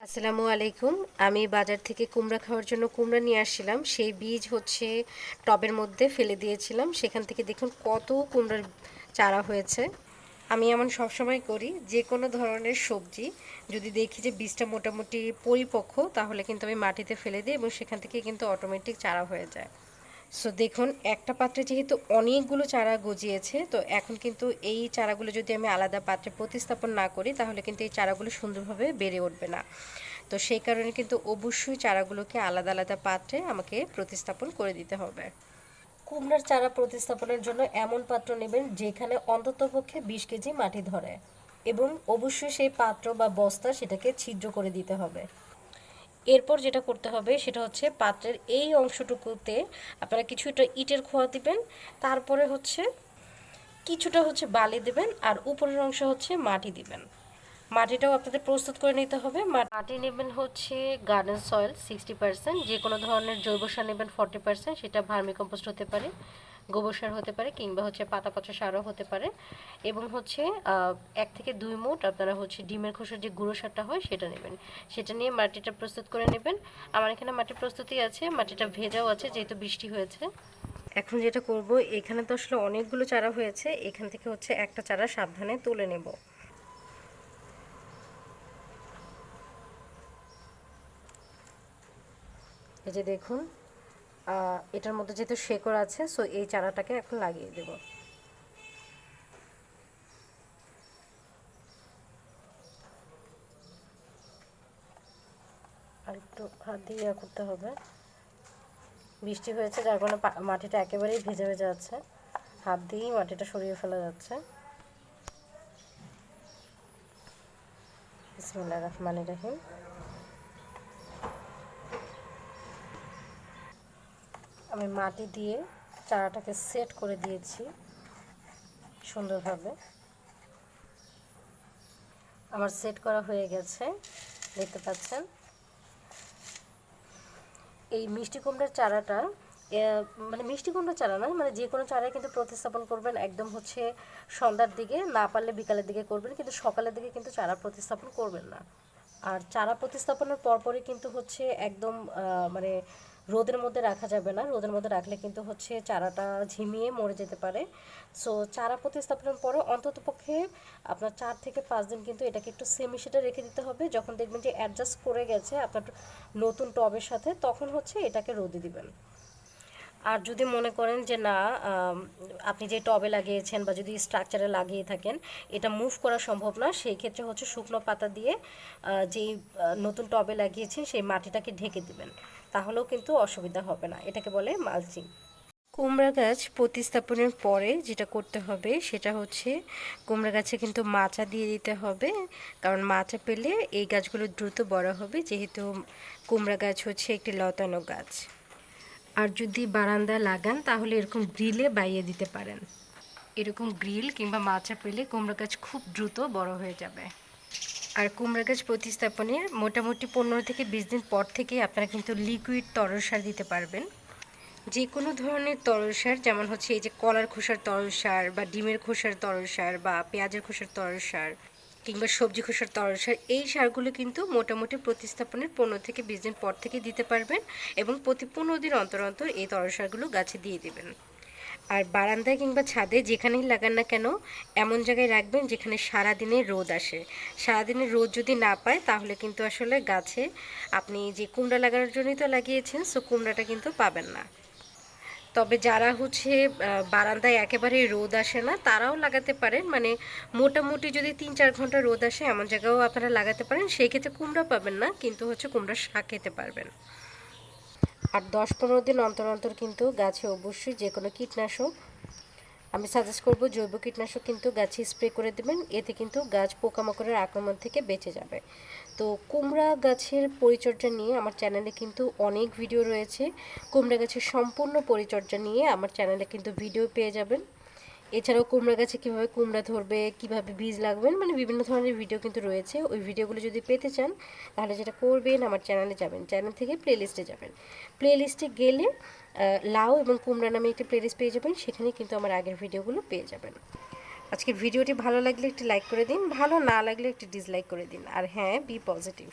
আসসালামু আলাইকুম। আমি বাজার থেকে কুমড়া খাওয়ার জন্য কুমড়া নিয়ে আসছিলাম। সেই বীজ হচ্ছে টবের মধ্যে ফেলে দিয়েছিলাম। সেখান থেকে দেখুন কত কুমড়ার চারা হয়েছে। আমি এমন সবসময় করি, যে কোনো ধরনের সবজি, যদি দেখি যে বীজটা মোটামুটি পরিপক্ক, তাহলে কিন্তু আমি মাটিতে ফেলে দিই এবং সেখান থেকে কিন্তু অটোমেটিক চারা হয়ে যায়। সো দেখুন, একটা পাত্রে যেহেতু অনেকগুলো চারা গজিয়েছে, তো এখন কিন্তু এই চারাগুলো যদি আমি আলাদা পাত্রে প্রতিস্থাপন না করি, তাহলে কিন্তু এই চারাগুলো সুন্দরভাবে বেড়ে উঠবে না। তো সেই কারণে কিন্তু অবশ্যই চারাগুলোকে আলাদা আলাদা পাত্রে আমাকে প্রতিস্থাপন করে দিতে হবে। কুমড়ার চারা প্রতিস্থাপনের জন্য এমন পাত্র নেবেন যেখানে অন্ততপক্ষে বিশ কেজি মাটি ধরে এবং অবশ্যই সেই পাত্র বা বস্তা সেটাকে ছিদ্র করে দিতে হবে। এরপর যেটা করতে হবে সেটা হচ্ছে পাত্রের এই অংশটুকুতে আপনারা কিছুটা ইটের খোয়া দিবেন, তারপরে হচ্ছে কিছুটা হচ্ছে বালি দিবেন আর উপরের অংশ হচ্ছে মাটি দিবেন। মাটিটাও আপনাদের প্রস্তুত করে নিতে হবে। মাটি নেবেন হচ্ছে গার্ডেন সয়েল সিক্সটি পার্সেন্ট যে কোনো ধরনের জৈব সার নেবেন ফর্টি পার্সেন্ট সেটা ভার্মি কম্পোস্ট হতে পারে। গোবর সার হতে পারে কিংবা হচ্ছে পাতা পচা সারও হতে পারে। এবং হচ্ছে এক থেকে দুই মুঠ আপনারা হচ্ছে ডিমের খোসার যে গুঁড়ো সারটা হয় সেটা নেবেন। সেটা নিয়ে মাটিটা প্রস্তুত করে নেবেন। আমার এখানে মাটির প্রস্তুতি আছে, মাটিটা ভেজাও আছে যেহেতু বৃষ্টি হয়েছে। এখন যেটা করব, এখানে তো আসলে অনেকগুলো চারা হয়েছে, এখান থেকে হচ্ছে একটা চারা সাবধানে তুলে নেব। এই যে দেখুন এটার মধ্যে যেহেতু শেকড় আছে সো এই চারাটাকে এখন লাগিয়ে দেব। আর একটু হাত দিয়ে করতে হবে। বৃষ্টি হয়েছে, যার কারণে মাটিটা একেবারেই ভেজে ভেজে আছে। হাত দিয়েই মাটিটা সরিয়ে ফেলা যাচ্ছে। বিসমুল্লাহ রহমান রাহিম। আমি মাটি দিয়ে চারাটাকে সেট করে দিয়েছি সুন্দরভাবে। আমার সেট করা হয়ে গেছে, দেখতে পাচ্ছেন। এই মিষ্টি কুমড়ার চারাটা মানে মিষ্টি কুমড়ার চারা নয় মানে যে কোনো চারাই কিন্তু প্রতিস্থাপন করবেন একদম হচ্ছে সন্ধ্যার দিকে, না পারলে বিকালের দিকে করবেন, কিন্তু সকালের দিকে কিন্তু চারা প্রতিস্থাপন করবেন না। আর চারা প্রতিস্থাপনের পরপরই কিন্তু হচ্ছে একদম মানে রোদের মধ্যে রাখা যাবে না। রোদের মধ্যে রাখলে কিন্তু হচ্ছে চারাটা ঝিমিয়ে মরে যেতে পারে। সো চারা প্রতিস্থাপনের পরে অন্তত পক্ষে আপনার চার থেকে পাঁচ দিন কিন্তু এটাকে একটু সেমি সেটে রেখে দিতে হবে। যখন দেখবেন যে অ্যাডজাস্ট করে গেছে আপনার নতুন টবের সাথে, তখন হচ্ছে এটাকে রোদে দিবেন। আর যদি মনে করেন যে না আপনি যে টবে লাগিয়েছেন বা যদি স্ট্রাকচারে লাগিয়ে থাকেন, এটা মুভ করা সম্ভব না। সেই ক্ষেত্রে হচ্ছে শুকনো পাতা দিয়ে যেই নতুন টবে লাগিয়েছেন, সেই মাটিটাকে ঢেকে দিবেন। তাহলেও কিন্তু অসুবিধা হবে না। এটাকে বলে মালচিং। কুমড়া গাছ প্রতিস্থাপনের পরে যেটা করতে হবে সেটা হচ্ছে কুমড়া গাছে কিন্তু মাচা দিয়ে দিতে হবে। কারণ মাচা পেলে এই গাছগুলো দ্রুত বড় হবে, যেহেতু কুমড়া গাছ হচ্ছে একটি লতানো গাছ। আর যদি বারান্দা লাগান, তাহলে এরকম গ্রিলে বাইয়ে দিতে পারেন। এরকম গ্রিল কিংবা মাচা পেলে কুমড়া গাছ খুব দ্রুত বড় হয়ে যাবে। আর কুমড়া গাছ প্রতিস্থাপনের মোটামুটি পনেরো থেকে বিশ দিন পর থেকে আপনারা কিন্তু লিকুইড তরল সার দিতে পারবেন। যে কোনো ধরনের তরল সার, যেমন হচ্ছে এই যে কলার খোসার তরল সার বা ডিমের খোসার তরল সার বা পেঁয়াজের খোসার তরল সার কিংবা সবজি খোসার তরল সার, এই সারগুলো কিন্তু মোটামুটি প্রতিস্থাপনের পনেরো থেকে বিশ দিন পর থেকে দিতে পারবেন এবং প্রতি পনেরো দিন অন্তর অন্তর এই তরল সারগুলো গাছে দিয়ে দেবেন। আর বারান্দায় কিংবা ছাদে যেখানেই লাগান না কেন, এমন জায়গায় রাখবেন যেখানে সারাদিনে রোদ আসে। সারাদিনে রোদ যদি না পায়, তাহলে কিন্তু আসলে গাছে আপনি যে কুমড়া লাগানোর জন্যই তো লাগিয়েছেন সো কুমড়াটা কিন্তু পাবেন না। তবে যারা হচ্ছে বারান্দায় একেবারে রোদ আসে না, তারাও লাগাতে পারেন। মানে মোটামুটি যদি তিন চার ঘণ্টা রোদ আসে, এমন জায়গাও আপনারা লাগাতে পারেন। সেই ক্ষেত্রে কুমড়া পাবেন না, কিন্তু হচ্ছে কুমড়া শাক খেতে পারবেন। আর দশ পনেরো দিন অন্তর অন্তর কিন্তু গাছে অবশ্যই যে কোনো কীটনাশক। আমি সাজেস্ট করব জৈব কীটনাশক কিন্তু গাছে স্প্রে করে দেবেন, এতে কিন্তু গাছ পোকামাকড়ের আক্রমণ থেকে বেঁচে যাবে। তো কুমড়া গাছের পরিচর্যা নিয়ে আমার চ্যানেলে কিন্তু অনেক ভিডিও রয়েছে। কুমড়া গাছের সম্পূর্ণ পরিচর্যা নিয়ে আমার চ্যানেলে কিন্তু ভিডিও পেয়ে যাবেন। এছাড়াও কুমড়া গাছে কীভাবে কুমড়া ধরবে, কীভাবে বীজ লাগবেন মানে বিভিন্ন ধরনের ভিডিও কিন্তু রয়েছে। ওই ভিডিওগুলো যদি পেতে চান, তাহলে যেটা করবেন, আমার চ্যানেলে যাবেন। চ্যানেল থেকে প্লে লিস্টে যাবেন। প্লে লিস্টে গেলে লাউ এবং কুমড়া নামে একটি প্লে লিস্ট পেয়ে যাবেন। সেখানে কিন্তু আমার আগের ভিডিওগুলো পেয়ে যাবেন। আজকের ভিডিওটি ভালো লাগলে একটি লাইক করে দিন, ভালো না লাগলে একটি ডিসলাইক করে দিন। আর হ্যাঁ বি পজিটিভ